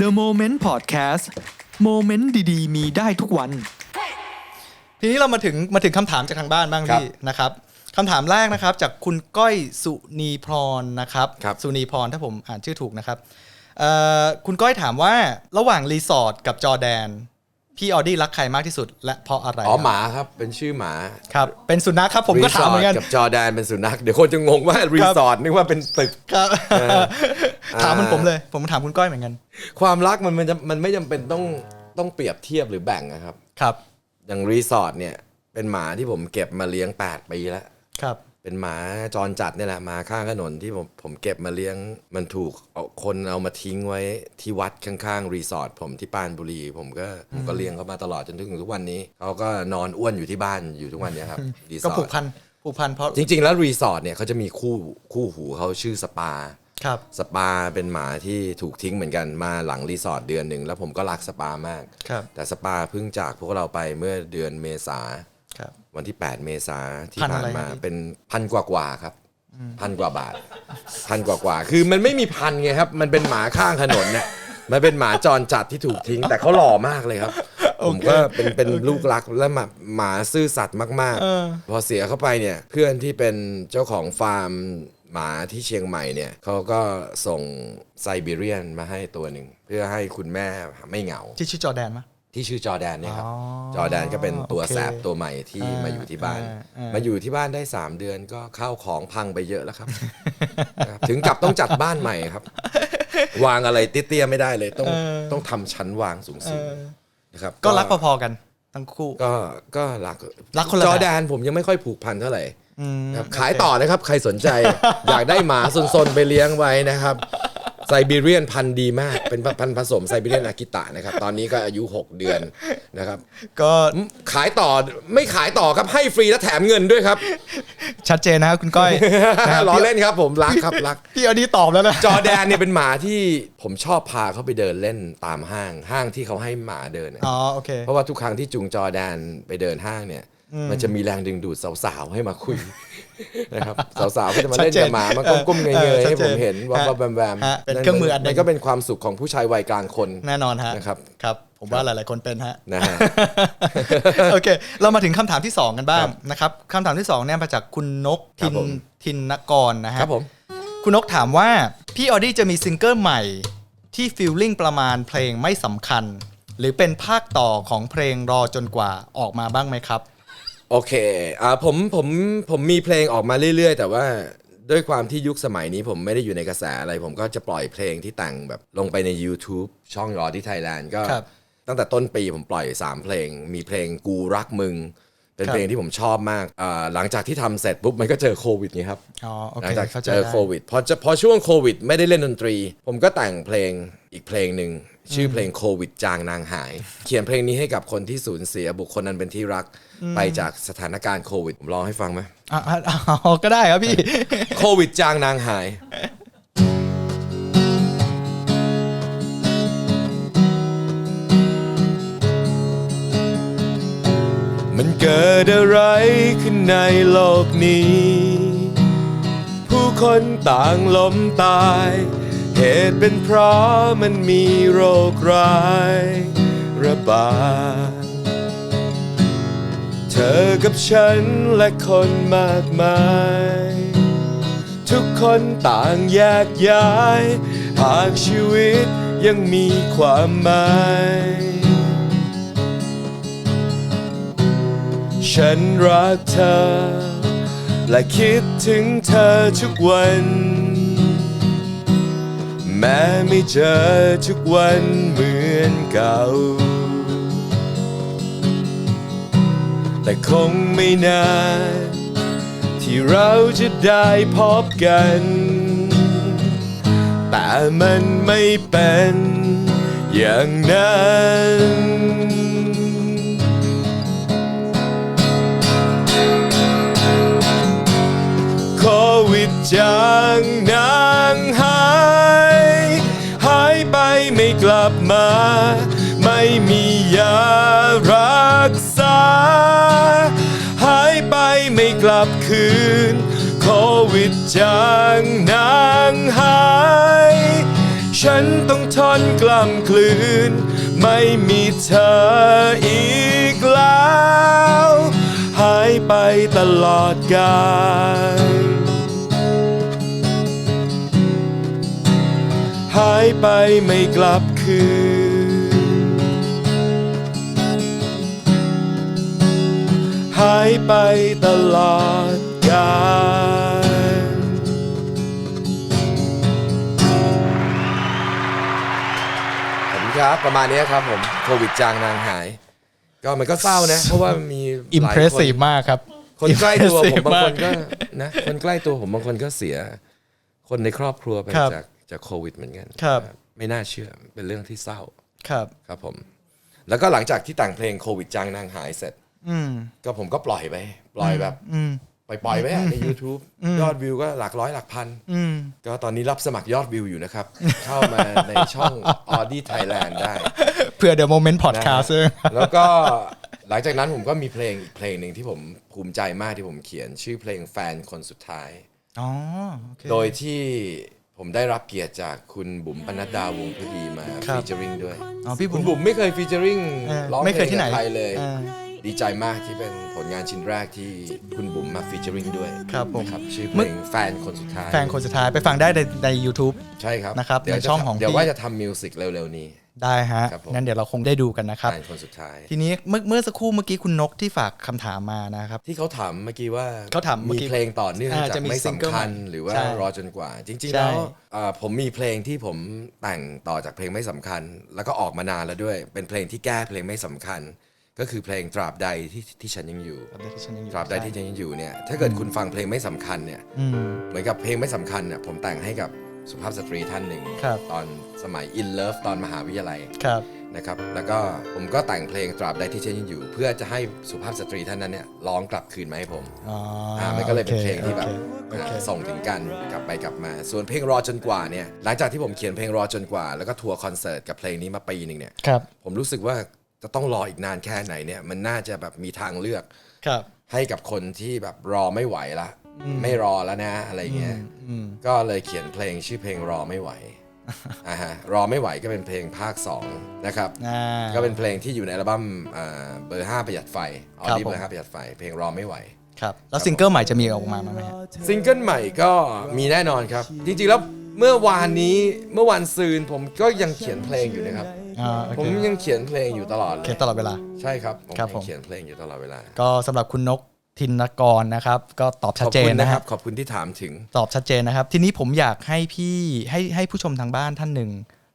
The Moment Podcast โมเมนต์ดีๆ มีได้ทุกวัน ทีนี้เรามาถึงมาถึงคำถามจากทางบ้านบ้างครับพี่นะครับคำถามแรกนะครับ จากคุณก้อยสุนีพรนะครับครับ สุนีพรถ้าผมอ่านชื่อถูกนะครับเอ่อคุณก้อยถามว่าระหว่างรีสอร์ทกับจอร์แดน พี่ออดี้รักใครมากที่สุด และเพราะอะไรอ๋อครับหมาครับเป็นชื่อหมาครับเป็นสุนัขครับผมก็ถามเหมือนกันรีสร์ทกับจอร์แดนเป็นสุนัขเดี๋ยวคนจะงงว่ารีสอร์ทนึกว่าเป็นตึกครับเออถามเหมันผมเลย ผมถามคุณก้อยเหมือนกัน ความรักมันมันจะมันไม่จำเป็นต้องต้องเปรียบเทียบหรือแบ่งนะครับครับ อย่างรีสอร์ทเนี่ยเป็นหมาที่ผมเก็บมาเลี้ยง 8 ปีแล้วครับ เป็นหมาจรจัดเนี่ยแหละหมาข้างถนนที่ผมผมเก็บมาเลี้ยงมันถูกเอาคนเอามาทิ้งไว้ที่วัดข้างๆรีสอร์ทผมที่ปรานบุรี ผมก็ผมก็เลี้ยงเขามาตลอดจนถึงทุกวันนี้เขาก็นอนอ้วนอยู่ที่บ้านอยู่ทุกวันเนี้ครับรีสก็อผูร์กทพันผูกพันเพราะจริง ๆ แล้วรีสอร์ทเนี่ยเขาจะมีคู่คู่หูเขาชื่อสปา ครับ สปาเป็นหมาที่ถูกทิ้งเหมือนกันมาหลังรีสอร์ทเดือนหนึ่งแล้วผมก็รักสปามาก ครับ แต่สปาเพิ่งจากพวกเราไปเมื่อเดือนเมษาครับ วันที่ 8 เมษาที่พันผ่าอะนไรมาครับเป็นพันกว่ากว่าๆครับ พันกว่าบาท พันกว่ากว่าๆคือมันไม่มีพันไงครับ มันเป็นหมาข้างถนนเนี่ยมันเป็นหมาจรจัดที่ถูกทิ้ง แต่เขาหล่อมากเลยครับ ผมก็เป็นเป็นลูกรักและหมาหมาซื่อสัตย์มากเออๆพอเสียเข้าไปเนี่ยเพื่อนที่เป็นเจ้าของฟาร์มหมาที่เชียงใหม่เนี่ยเขาก็ส่งไซบีเรียนมาให้ตัวหนึ่ง เพื่อให้คุณแม่ไม่เหงาที่ชื่อจอร์แดนมะ ที่ชื่อจอร์แดนเนี่ยครับอ๋อจอร์แดนก็เป็นตัวโอเคแสบตัวใหม่ที่อ่ามมาอยู่ที่บ้าน อ่าอ่าม มาอยู่ที่บ้านได้ 3 เดือนก็ข้าวของพังไปเยอะแล้วครับ นะครับถึงกับต้องจัดบ้านใหม่ครับ วางอะไรเตี้ยๆไม่ได้เลยต้องต้องทำชั้นวางสูงเออๆนะครับ ก็รักพอๆกันทั้งคู่ ก็ก็รักรักคนละจแบบอร์แดนผมยังไม่ค่อยผูกพันเท่าไหร่อืมครับขายต่อนะครับ ใครสนใจ อยากได้หมาซนๆไปเลี้ยงไว้นะครับ ไซบีเรียนพันธุ์ดีมาก เป็นพันธุ์ผสมไซบีเรียนอากิตะนะครับ ตอนนี้ก็อายุ 6 เดือนนะครับ ก็ขายต่อไม่ขายต่อครับให้ฟรีและแถมเงินด้วยครับ ชัดเจนนะครับคุณก้อยนะครับล้อพี่เล่นครับผมรักครับรัก พี่ออดี้ตอบแล้วนะ จอร์แดนเนี่ยเป็นหมาที่ผมชอบพาเขาไปเดินเล่นตามห้างห้างที่เขาให้หมาเดินเนี่ยอ๋อโอเคเพราะว่าทุกครั้งที่จูงจอร์แดนไปเดินห้างเนี่ยมันจะมีแรงดึงดูดสาวๆให้มาคุย นะครับสาวๆก็จะมาเล่นกับหมามาก้มๆเงเออยๆให้ผมชัดเจนเห็นว่าฮะว่าแวมฮะๆเป็นเครื่องมืออันหนึ่งมันก็เป็นความสุขของผู้ชายวัยกลางคนแน่นอนฮะนะครับครับผมว่าหลายๆคนเป็นฮะนะฮะโอเค เรามาถึงคำถามที่ 2 กันบ้างครับนะครับคำถามที่2เนี่ยมาจากคุณนกครัทิบนผมทินนกรนะฮะครับผมคุณนกถามว่าพี่ออดี้จะมีซิงเกิลใหม่ที่ฟีลลิ่งประมาณเพลงไม่สำคัญ หรือเป็นภาคต่อของเพลงรอจนกว่าออกมาบ้างไหมครับ โอเคอ่าผมผมผมมีเพลงออกมาเรื่อย ๆ แต่ว่าด้วยความที่ยุคสมัยนี้ผมไม่ได้อยู่ในกระแสอะไร ผมก็จะปล่อยเพลงที่แต่งแบบลงไปใน YouTube ช่องรอที่ไทยแลนด์ก็ ครับ ตั้งแต่ต้นปีผมปล่อย 3 เพลง มีเพลงกูรักมึง เป็นครับเพลงที่ผมชอบมากอ่าหลังจากที่ทำเสร็จปุ๊บมันก็เจอโควิดไงครับอ๋อโอหลัเคงจากเข้าใจเจอได้โควิดพอจะพอช่วงโควิด ไม่ได้เล่นดนตรี ผมก็แต่งเพลงอีกเพลงหนึ่งชื่อเพลงโควิดจางนางหาย เขียนเพลงนี้ให้กับคนที่สูญเสียบุคคลนั้นเป็นที่รักไปจากสถานการณ์โควิดผมร้องให้ฟังไหมอะอะอะก็ได้ครับพี่ โควิดจางนางหาย เกิดอะไรขึ้นในโลกนี้ ผู้คนต่างล้มตาย เหตุเป็นเพราะมันมีโรคร้ายระบาด เธอกับฉันและคนมากมาย ทุกคนต่างแยกย้าย หากชีวิตยังมีความหมาย ฉันรักเธอ และคิดถึงเธอทุกวัน แม้ไม่เจอทุกวันเหมือนเก่า แต่คงไม่นานที่เราจะได้พบกัน แต่มันไม่เป็นอย่างนั้น วิดจางนางหาย หายไปไม่กลับมา ไม่มียารักษา หายไปไม่กลับคืน โควิดจางนางหาย ฉันต้องทนกล้ำกลืน ไม่มีเธออีกแล้ว หายไปตลอดกาล หายไปไม่กลับคืน หายไปตลอดกาลขอบคุณครับประมาณนี้ครับผมโควิดจางนางหาย ก็มันก็เศร้านะ เพราะว่ามีหลายคน impressive มากครับ คนใกล้ตัวผม impressive บางคนมก็นะคนใกล้ตัวผมบางคนก็เสีย คนในครอบครัวไปครับ จาก จากโควิดเหมือนกันครับ ไม่น่าเชื่อเป็นเรื่องที่เศร้าครับครับผม แล้วก็หลังจากที่แต่งเพลงโควิดจางนางหายเสร็จ อืมก็ผมก็ปล่อยไป ปล่อยแบบอืม ปล่อยๆไปอะใน YouTube ยอดวิวก็หลักร้อยหลักพัน อืม ก็ตอนนี้รับสมัครยอดวิวอยู่นะครับ เข้ามาในช่อง Audi Thailand ได้เพื่อ The Moment Podcast นะฮะแล้วก็หลังจากนั้นผมก็มีเพลงอีกเพลงหนึ่งที่ผมภูมิใจมากที่ผมเขียน ชื่อเพลงแฟนคนสุดท้าย อ๋อ โอเค โดยที่ ผมได้รับเกียรติจากคุณบุ๋มปนัดดาวงพอดีมาครับ ฟีเจอริงด้วย อ๋อพี่คุบุ๋ณม บุ๋มไม่เคยฟีเจอริงเออร้องไม่เพเคลยงที่ไหนกับใครเลย เออดีใจมากที่เป็นผลงานชิ้นแรกที่คุณบุ๋มมาฟีเจอริงด้วยครับผม นะครับชื่อเพเมื่ลองแฟนคนสุดท้ายแฟนคนสุดท้ายไปฟังได้ในใน YouTube ใช่ครับนะครับเดี๋ยวในช่องของเดี๋ยวพี่ ว่าจะทำมิวสิกเร็วๆนี้ ได้ฮะครับผม งั้นเดี๋ยวเราคงได้ดูกันนะครับแฟนคนสุดท้าย ทีนี้เมื่อเมื่อสักครู่เมื่อกี้คุณนกที่ฝากคำถามมานะครับ ที่เขาถามเมื่อกี้ว่าเขาถามเมื่อกี้เพลงต่อเนื่องอ่าจากจะมีไม่ซิงเกิลสำคัญ ใหม่หรือว่าใช่รอจนกว่า จริงๆใช่ แล้วอ่าผมมีเพลงที่ผมแต่งต่อจากเพลงไม่สำคัญ แล้วก็ออกมานานแล้วด้วย เป็นเพลงที่แก้เพลงไม่สำคัญ ก็คือเพลงตราบใดที่ที่ฉันยังอยู่ ครับที่ฉันยังอยู่ตราบใดที่ฉันยังอยู่เนี่ยถ้าเกิดคุณฟังเพลงไม่สำคัญเนี่ยอืม เหมือนกับเพลงไม่สำคัญเนี่ยผมแต่งให้กับ สุภาพสตรีท่านหนึ่งครับ ตอนสมัย in love ตอนมหาวิทยาลัยครับ นะครับแล้วก็ผมก็แต่งเพลงตราบใดที่ฉันยังอยู่ เพื่อจะให้สุภาพสตรีท่านนั้นเนี่ยร้องกลับคืนมาให้ผมอ๋ออ่ามันก็เลยเป็นเพลงที่แบบโอเคโอเค อ่าส่งถึงกันกลับไปกลับมา ส่วนเพลงรอจนกว่าเนี่ยหลังจากที่ผมเขียนเพลงรอจนกว่า แล้วก็ทัวร์คอนเสิร์ตกับเพลงนี้มาปีหนึ่งเนี่ยครับ ผมรู้สึกว่าจะต้องรออีกนานแค่ไหนเนี่ยมันน่าจะแบบมีทางเลือก ครับ ให้กับคนที่แบบรอไม่ไหวละ ไม่รอแล้วนะอะไรเงี้ยอืมก็เลยเขียนเพลงชื่อเพลงรอไม่ไหวอ่าฮะรอไม่ไหวก็เป็นเพลงภาคสองนะครับอ่าก็เป็นเพลงที่อยู่ในอัลบั้มอ่าเบอร์5ประหยัดไฟออครับดี้ผมเบอร์5ประหยัดไฟ เพลงรอไม่ไหวครับแล้วซิงเกิลใหม่จะมีออกมาไหมฮะซิงเกิลใหม่ก็มีแน่นอนครับ จริงๆแล้วเมื่อวานนี้เมื่อวันซืนผมก็ยังเขียนเพลงอยู่นะครับอ่าโอผมเคยังเขียนเพลงอยู่ตลอดเลเขียยนตลอดเวลาใช่ครับผมครับยัผมงเขียนเพลงอยู่ตลอดเวลา ก็สำหรับคุณนก ทินกรนะครับ ก็ตอบขชัดอบเจคุนณนะนะคครัรับบขอบคุณที่ถามถึงตอบชัดเจนนะครับ ทีนี้ผมอยากให้พี่ให้ให้ผู้ชมทางบ้านท่านหนึ่ง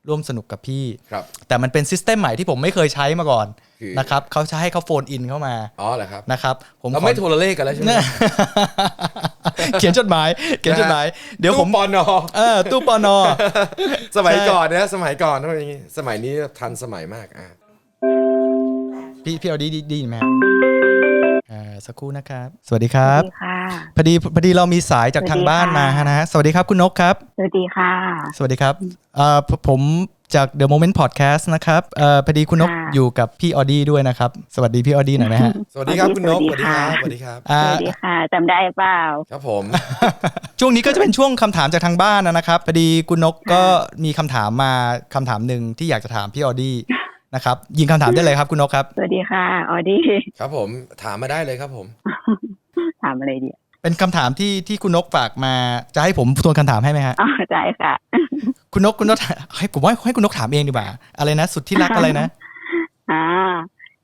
ร่วมสนุกกับพี่ครับแต่มันเป็นซิสเต็มใหม่ที่ผมไม่เคยใช้มาก่อนคือนะครับเขาจะให้เขาโฟนอินเข้ามาอ๋อเหรอครับนะครับ ผมเราขอไม่โทรเลขกันแล้วใช่ไหมเขียนจดหมาย เขียนจดหมาย เดี๋ยวผมตู้ปอนอเออตู้ปอนอสมัยใช่ก่อนนะสมัยก่อนต้องเป็นอย่างงี้สมัยนี้ทันสมัยมากอะพี่พี่เอาดีดีดีไหมฮะ อ่าสักครู่นะครับ สวัสดีครับ สวัสดีค่ะ พอดีพอดีเรามีสายจากสวัสดีทางบ้านค่ะมาฮะนะฮะสวัสดีครับคุณนกครับ สวัสดีค่ะ สวัสดีครับเอ่อผมผมจาก The Moment Podcast นะครับเอ่อพอดีคุณนกค่ะ อยู่กับพี่ออดี้ด้วยนะครับ สวัสดีพี่ออดี้หน่อยนะฮะ สวัสดีครับคุณนกสสวัวัสสดีดีคค่ะรับสวัสดีครับอ่าสวัสดีค่ะจำได้เปล่า ครับผมช่วงนี้ก็จะเป็นช่วงคำถามจากทางบ้านนะครับพอดีคุณนกก็มีคำถามมาคำถามหนึ่งที่อยากจะถามพี่ออดี้ นะครับ ยิงคำถามได้เลยครับคุณนกครับ สวัสดีค่ะออดี้ครับผมถามมาได้เลยครับผม ถามอะไรดีเป็นคำถามที่ที่คุณนกฝากมาจะให้ผมทวนคำถามให้ไหมฮะอ๋อใช่ค่ะ คุณนกคุณนกให้ผมว่าให้คุณนกถามเองดีกว่า อะไรนะ สุดที่รักอะไรนะ อ่า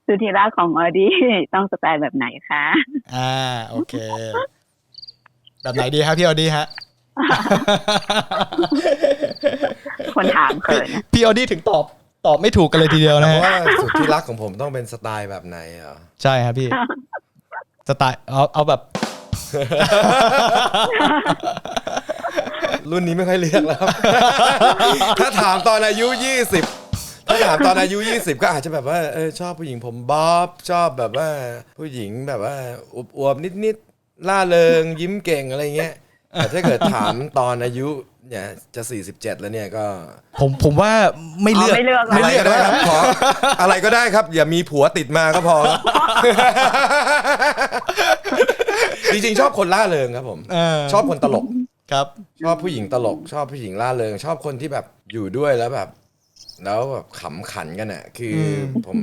สุธีรักของออดี้ต้องสไตล์แบบไหนคะอ่าโอเค แบบไหนดีครับพี่ออดี้ฮะคนถามเขินพี่ออดี้ถึงตอบ ตอบไม่ถูกกันเลยทีเดียวเพนะราะฮะว่าสุดที่รักของผมต้องเป็นสไตล์แบบไหนเหรอใช่ครับพี่สไตล์เอาเอาแบบ รุ่นนี้ไม่ค่อยเลือกแล้วครับถ้าถามตอนอายุ 20 ถ้าถามตอนอายุ 20 ก็อาจจะแบบว่าเออชอบผู้หญิงผมบ๊อบชอบแบบว่า ผู้หญิงแบบว่าอวบๆนิดๆล่าเริงยิ้มเก่งอะไรเงี้ยแต่ถ้าเกิดถามตอนอายุ เนี่ยจะ 47 แล้วเนี่ยก็ผมผมว่าไม่เลือกอ๋อไม่เลือกอะไรก็ได้ครับขออะไรก็ได้ครับ อย่ามีผัวติดมาก็พอ จริงๆ ชอบคนล่าเริงครับผมเออ ชอบคนตลก ครับ ชอบผู้หญิงตลก ชอบผู้หญิงล่าเริง ชอบคนที่แบบอยู่ด้วยแล้วแบบ แล้วแบบขำขันกันอะ คืออผม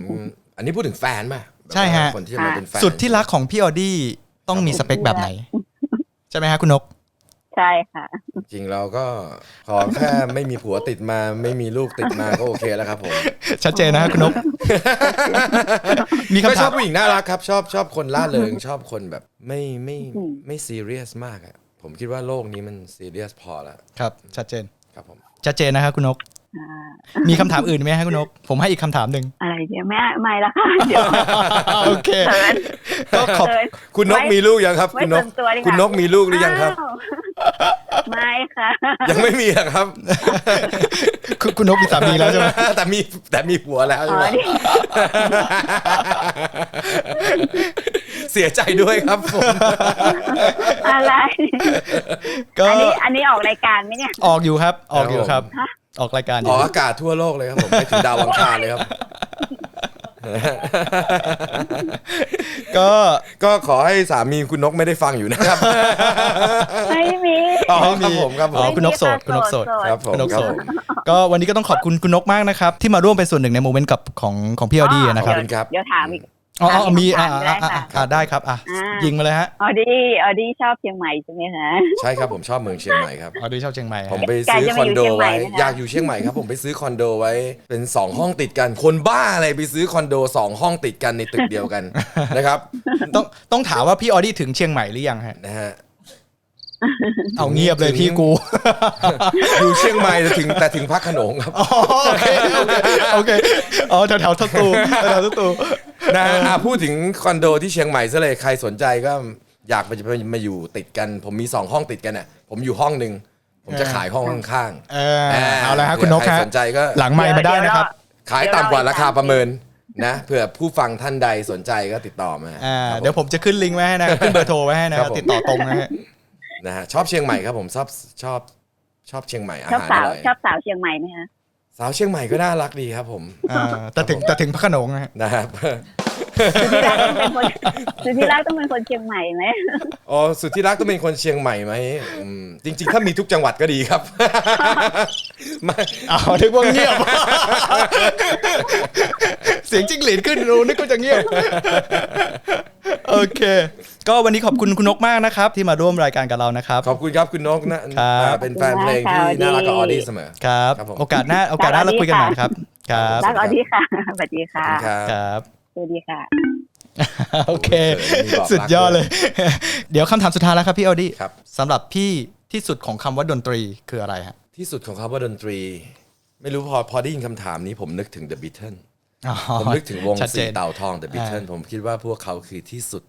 อันนี้พูดถึงแฟนป่ะใช่ฮะ แบบว่าคนที่มาเป็นแฟนสุดที่รักของพี่ออดี้ต้องมีสเปคแบบไหน ใช่ไหมฮะคุณนก ใช่ค่ะ จริงเราก็ขอแค่ไม่มีผัวติดมา ไม่มีลูกติดมาก็โอเคแล้วครับผม ชัดเจนนะฮะคุณนก มีก็คำชถาอมบผู้หญิงน่ารักครับ ชอบชอบคนล่าเริง ชอบคนแบบไม่ไม่อืมไม่ซีเรียสมากอะผมคิดว่าโลกนี้มันซีเรียสพอแล้วครับ ชัดเจน ครับผม ชัดเจนนะครับคุณนกอ่า มีคำถามอื่นไหมฮะคุณนก ผมให้อีกคำถามหนึ่งอะไรเดี๋ยวไม่ไม่ละค่ะเดี๋ยวโอเคเขินก็ขอบเขินคุณนกไว้มีลูกยังครับไว้คุณนกส่วนตัวดีกว่าคุณนกมีลูกหรือยังครับอ้าวไม่ค่ะ ยังไม่มีหรอกครับ คุณคุณนกมีสามีแล้วใช่ไหมแต่มีแต่มีผัวแล้วอ๋ใช่อไหมนี่เสียใจด้วยครับผมอะไรก็อันนี้อันนี้ออกรายการไหมเนี่ย ออกอยู่ครับ ออกอยู่ครับฮะ ออกรายการอออยู่กอากาศทั่วโลกเลยครับผมไปถึงดาวอังคารเลยครับ ก็ก็ขอให้สามีคุณนกไม่ได้ฟังอยู่นะครับ ไม่มีอ๋อไม่ครับมีผมครับผอ๋อมคุณนกโสดคุณนกโสดครับผมคุณนกครับโสผดมก็วันนี้ก็ต้องขอบคุณคุณนกมากนะครับ ที่มาร่วมเป็นส่วนหนึ่งในโมเมนต์กับของของพี่ออดี้นะครับขอบคุณครับเดี๋ยวถามอีก อ๋ออ๋อมีอ่าถามได้อ่าค่ะอ่าอ่าได้ครับอะอ่ายิยิงมาเลยฮะออดี้ออดี้ชอบเชียงใหม่ใช่ไหมคะ ใช่ครับผมชอบเมืองเชียงใหม่ครับ ออดี้ชอบเชียงใหม่ฮะผมไปซื้อแกจะคมาอนอยู่โดเชียงใหม่ไว้นะคะอยากอยู่เชียงใหม่ครับผมไปซื้อคอนโดไว้เป็นสองห้องติดกัน คนบ้าอะไรไปซื้อคอนโดสองห้องติดกันในตึกเดียวกันนะครับ ต้องต้องถามว่าพี่ออดี้ถึงเชียงใหม่หรือยังฮะนะฮะเอาเงียบเลยพี่กู อยู่เชียงใหม่แต่ถึงแต่ถึงพักขนงครับอ๋อโอเคโอเคโอเคอ๋อแถวแถวๆสตูแถวๆสตู นะอะพูดถึงคอนโดที่เชียงใหม่ซะเลยใครสนใจก็อยากมาจะมาอยู่ติดกัน ผมมีสองห้องติดกันอะผมอยู่ห้องหนึ่งผมจะขายห้องข้างเออเอาละฮะคุณนกใครฮะสนใจก็หลังไมค์มาได้นะครับ ขายต่ำกว่าราคาประเมินนะเผื่อผู้ฟังท่านใดสนใจก็ติดต่อมาอ่าครับเดี๋ยวผมจะขึ้นลิงก์ไว้ให้นะขึ้นเบอร์โทรไว้ให้นะครับผม ติดต่อตรงนะฮะ นะฮะชอบเชียงใหม่ครับผมชอบชอบชอบเชียงใหม่อาชอบหารสาอวร่อยชอบสาวเชียงใหม่ไหมคะ สาวเชียงใหม่ก็น่ารักดีครับผมอ่าแต่ถึงแต่ถึงพระโขนงนะฮะนะครับ สุธิรักต้องเป็นคนสุธิรักต้องเป็นคนเชียงใหม่ไหมอ๋อสุดที่รักต้องเป็นคนเชียงใหม่ไหมอืมจริง ๆ ถ้ามีทุกจังหวัดก็ดีครับ ไม่อ้าวนึกว่าเงียบ เสียงจิ้งหรีดขึ้นรู้นึกว่าจะเงียบ โอเค ก็วันนี้ขอบคุณคุณนกมากนะครับ ที่มาร่วมรายการกับเรานะครับ ขอบคุณครับคุณนกนะครับอ่าเป็นแฟนเพลงที่น่ารักกับออดี้เสมอครับครับผมโอกาสหน้าโอกาสหน้าเราคุยกันใหม่นะครับ ครับรักออดี้ค่ะสวัสดีขอบค่ะคุณครับครับสวัสดีค่ะโอเคมีบอกรักสุดยอดเลย เดี๋ยวคำถามสุดท้ายแล้วครับพี่ออดี้ครับสำหรับพี่ที่สุดของคำว่าดนตรีคืออะไรฮะที่สุดของคำว่าดนตรี ไม่รู้พอพอได้ยินคำถามนี้ผมนึกถึง The Beatles อ๋อ ผมนึกถึงวงชัดเจสีนเต่าทอง The Beatles ผมคิดว่าพวกเขาคือที่สุด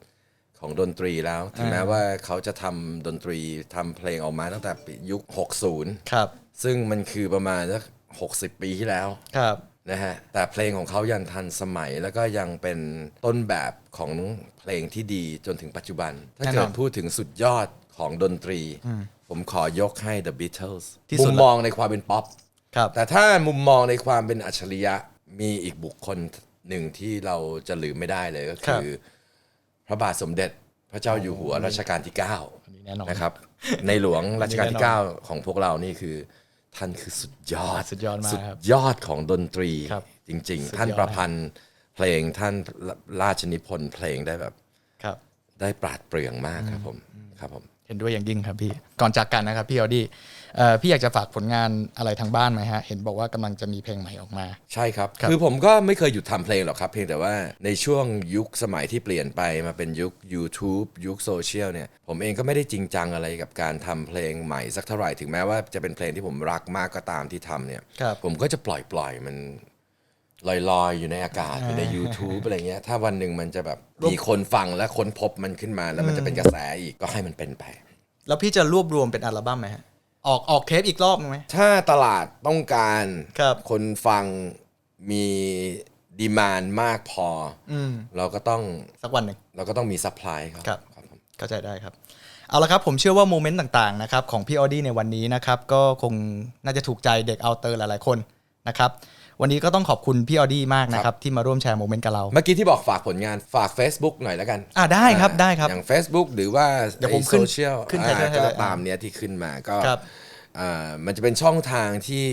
ของดนตรีแล้ว ถึงแม้ว่าเขาจะทำดนตรีทำเพลงออกมาตั้งแต่ปียุค 60 ครับ ซึ่งมันคือประมาณสัก60 ปีที่แล้วครับนะฮะแต่เพลงของเขายังทันสมัยแล้วก็ยังเป็นต้นแบบของเพลงที่ดีจนถึงปัจจุบัน ถ้าแน่นอนเกิดพูดถึงสุดยอดของดนตรี ผมขอยกให้ The Beatles ที่มุสุดมละมองในความเป็นป๊อปครับแต่ถ้ามุมมองในความเป็นอัจฉริยะ มีอีกบุคคลหนึ่งที่เราจะลืมไม่ได้เลยก็คือ พระบาทสมเด็จพระเจ้าอยู่หัวรัชกาลที่อันนี้แน่นอน9นะครับ ในหลวงรัชกาลที่แน่นอน9ของพวกเรานี่คือ ท่านคือสุดยอดสุดยอดมากสุดครับยอดของดนตรีครับจริง สุดยอด ๆ ท่านประพันธ์เพลงท่านราชนิพนธ์เพลงได้แบบครับ ได้ปราดเปรื่องมากครับผมครับผม เห็นด้วยอย่างยิ่งครับพี่ ก่อนจากกันนะครับพี่ออดี้เอ่อ พี่อยากจะฝากผลงานอะไรทางบ้านไหมฮะ เห็นบอกว่ากำลังจะมีเพลงใหม่ออกมา ใช่ครับครับคือผมก็ไม่เคยหยุดทำเพลงหรอกครับ เพียงแต่ว่าในช่วงยุคสมัยที่เปลี่ยนไปมาเป็นยุค YouTube ยุคโซเชียลเนี่ย ผมเองก็ไม่ได้จริงจังอะไรกับการทำเพลงใหม่สักเท่าไหร่ถึงแม้ว่าจะเป็นเพลงที่ผมรักมากก็ตามที่ทำเนี่ยครับผมก็จะปล่อยปล่อยๆมันลอยๆ อยู่ในอากาศอยู่ใน YouTube อะไรเงี้ย ถ้าวันหนึ่งมันจะแบบมีคนฟังและค้นพบมันขึ้นมา แล้วมันจะเป็นกระแสอีกก็ให้มันเป็นไป แล้วพี่จะรวบรวมเป็นอัลบั้มไหมฮะ ออกออกเทปอีกรอบไหม ถ้าตลาดต้องการครับ คนฟังมีดีมานมากพอออืมเราก็ต้องสักวันหนึ่ง เราก็ต้องมีซัพพลายครัครับ ครับผมเข้าใจได้ครับ เอาละครับผมเชื่อว่าโมเมนต์ต่างๆนะครับของพี่ออดี้ในวันนี้นะครับ ก็คงน่าจะถูกใจเด็กเอาเตอร์หลายๆคนนะครับ วันนี้ก็ต้องขอบคุณพี่ออดี้มากนะครับที่มาร่วมแชร์โมเมนต์กับเรา เมื่อกี้ที่บอกฝากผลงานฝาก Facebook หน่อยแล้วกันอะได้ครับได้ครับอย่าง Facebook หรือว่าเดี๋ยวผมขึ้นโซเชียลขึ้นให้ให้ก็เลยตามเนี้ยที่ขึ้นมาก็ครับอ่ามันจะเป็นช่องทางที่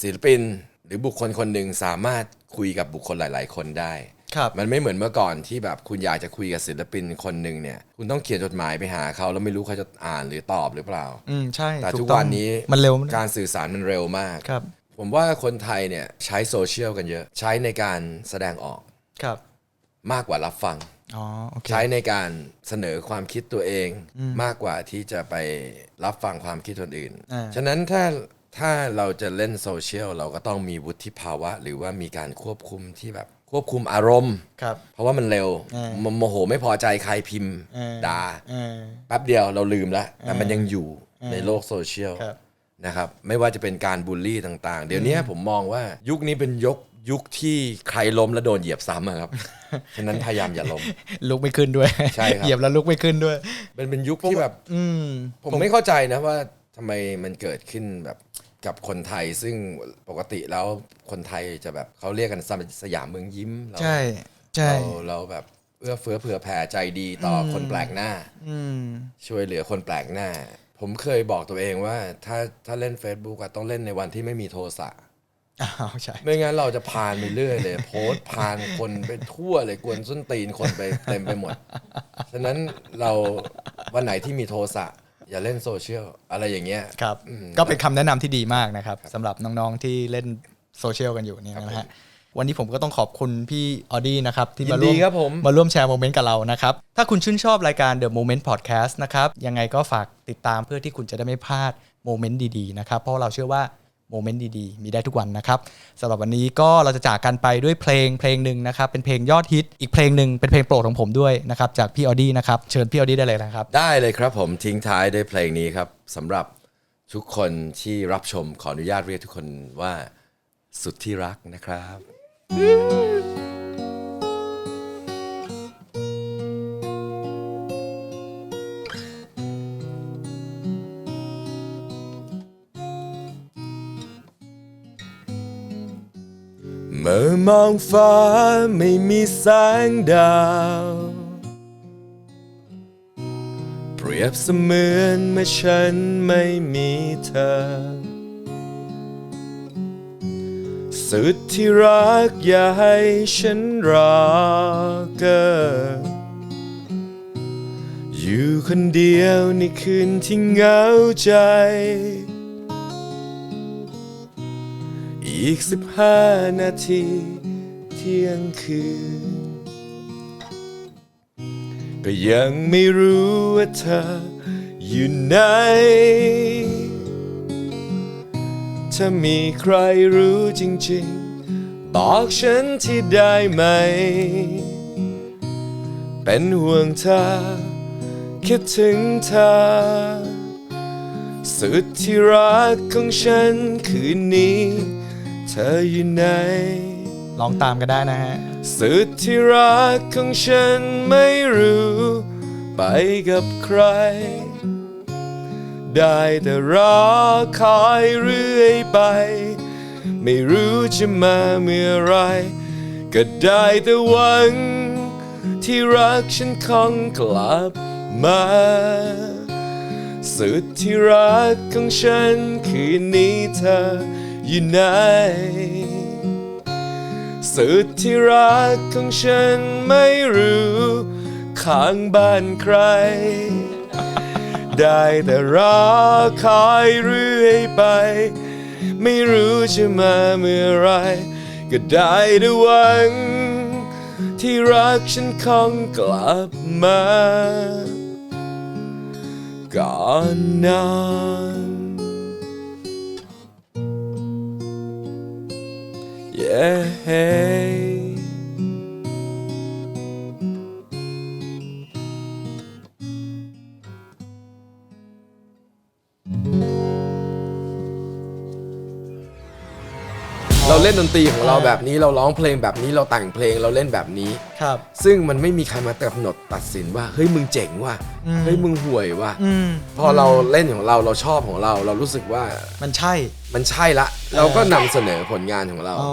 ศิลปินหรือบุคคลคนหนึ่งสามารถคุยกับบุคคลหลาย ๆ คนได้ครับมันไม่เหมือนเมื่อก่อนที่แบบคุณอยากจะคุยกับศิลปินคนหนึ่งเนี่ย คุณต้องเขียนจดหมายไปหาเขาแล้วไม่รู้เขาจะอ่านหรือตอบหรือเปล่า อืมใช่ แต่ถูทุกต้องวันนี้มันเร็ว การสื่อสารมันเร็วมากครับ ผมว่าคนไทยเนี่ยใช้โซเชียลกันเยอะ ใช้ในการแสดงออกครับ มากกว่ารับฟัง อ๋อโอเค ใช้ในการเสนอความคิดตัวเองมากกว่าที่จะไปรับฟังความคิดคนอื่น อ่า ฉะนั้นถ้าถ้าเราจะเล่นโซเชียลเราก็ต้องมีวุฒิภาวะ หรือว่ามีการควบคุมที่แบบควบคุมอารมณ์ ครับ เพราะว่ามันเร็วอ่าโมโมโหไม่พอใจใครพิมพ์เออด่า เออ แป๊บเดียวเราลืมแล้วแต่มันยังอยู่ในโลกโซเชียลครับ นะครับไม่ว่าจะเป็นการบูลลี่ต่างๆ เดี๋ยวนี้ผมมองว่ายุคนี้เป็นยกยุคที่ใครล้มแล้วโดนเหยียบซ้ำอะครับ ฉะนั้นพยายามอย่าล้ม ลุกไม่ขึ้นด้วยใช่ครับ เหยียบแล้วลุกไม่ขึ้นด้วยเป็นเป็นยุคที่แบบ อืมผมไม่เข้าใจนะว่าทำไมมันเกิดขึ้นแบบกับคนไทยซึ่งปกติแล้วคนไทยจะแบบเขาเรียกกันสยามเมืองยิ้มเราใช่ใช่เราเราแบบเอื้อเฟื้อเผื่อแผ่ใจดีต่ออคนแปลกหน้าอืมช่วยเหลือคนแปลกหน้า ผมเคยบอกตัวเองว่า ถ้าถ้าเล่น Facebook อะต้องเล่นในวันที่ไม่มีโทสะอ้าวใช่ ไม่งั้นเราจะพานไปเรื่อยเลย โพสต์พานคนไปทั่วเลยกวนส้นตีนคนไปเต็มไปหมด ฉะนั้นเราวันไหนที่มีโทสะอย่าเล่นโซเชียลอะไรอย่างเงี้ย ครับ ก็เป็นคำแนะนำที่ดีมากนะครับสำหรับน้องๆที่เล่นโซเชียลกันอยู่เนี่ยนะฮะ วันนี้ผมก็ต้องขอบคุณพี่ออดี้นะครับที่มาร่วยิมนดีครับผมมาร่วมแชร์โมเมนต์กับเรานะครับ ถ้าคุณชื่นชอบรายการ The Moment Podcast นะครับ ยังไงก็ฝากติดตามเพื่อที่คุณจะได้ไม่พลาดโมเมนต์ดีๆนะครับ เพราะเราเชื่อว่าโมเมนต์ดีๆ มีได้ทุกวันนะครับสำหรับวันนี้ก็เราจะจากกันไปด้วยเพลงเพลงหนึ่งนะครับ เป็นเพลงยอดฮิต อีกเพลงหนึ่งเป็นเพลงโปรดของผมด้วยนะครับ จากพี่ออดี้นะครับ เชิญพี่ออดี้ได้เลยนะครับ ได้เลยครับผมทิ้งท้ายด้วยเพลงนี้ครับสำหรับทุกคนที่รับชมขออนุญาตเรียกทุกคนว่าสุดที่รักนะครับ เมื่อมองฟ้าไม่มีแสงดาว เปรียบเสมือนเมื่อฉันไม่มีเธอ สุดที่รักอย่าให้ฉันรอเกินอยู่คนเดียวในคืนที่เหงาใจ อีกสิบห้านาทีเที่ยงคืน ก็ยังไม่รู้ว่าเธออยู่ไหน ถ้ามีใครรู้จริงๆ บอกฉันที่ได้ไหม เป็นห่วงเธอ คิดถึงเธอ สุดที่รักของฉันคืนนี้ เธออยู่ไหน ลองตามกันได้นะฮะ สุดที่รักของฉันไม่รู้ ไปกับใคร ได้แต่รอคอยเรื่อยไป ไม่รู้จะมาเมื่อไร ก็ได้แต่หวัง ที่รักฉันคงกลับมา สุดที่รักของฉันคืนนี้เธออยู่ไหนสุดที่รักของฉันไม่รู้ ข้างบ้านใคร ได้แต่รอคอยเรื่อยไป ไม่รู้จะมาเมื่อไร ก็ได้แต่หวัง ที่รักฉันคงกลับมา ก่อนนอน Yeah. เร ล่นดนตรีของเราแบบนี้เราร้องเพลงแบบนี้เราแต่งเพลงเราเล่นแบบนี้ ครับ ซึ่งมันไม่มีใครมากำหนดตัดสินว่าเฮ้ยมึงเจ๋งว่ะเฮ้ยมึงห่วยว่ะอืมพอเราเล่นของเราเราชอบของเรา เรารู้สึกว่ามันใช่ มันใช่ละ เราก็นำเสนอผลงานของเรา อ๋อ